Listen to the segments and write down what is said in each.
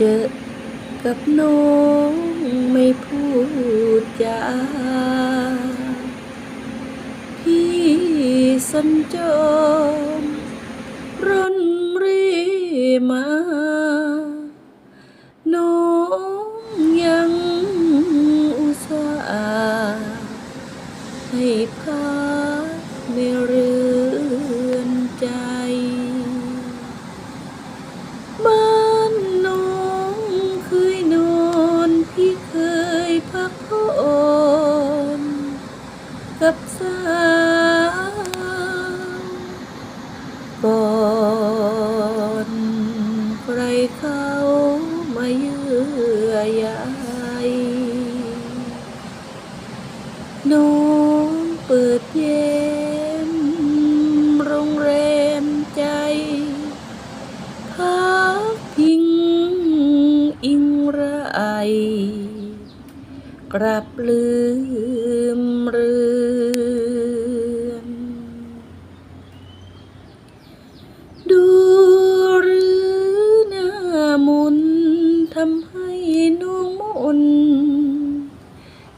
จอกับน้องไม่พูดจาพี่สัญจรร่นรีมา น้องยังอุตส่าห์ให้พัก น้องเปิดเย็มโรงแรมใจพักพิงอิงไรกลับลืมเรือนดูหรือหน้ามนทำให้น้องมน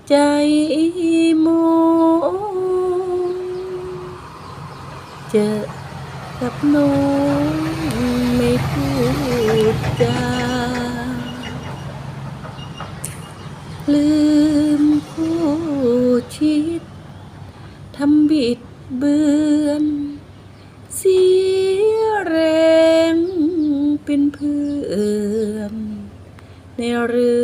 ใจ จอกับน้องไม่พูดจาลืมผู้ชิดทำบิดเบือนเสียแรงเป็นเพื่อนในเรือ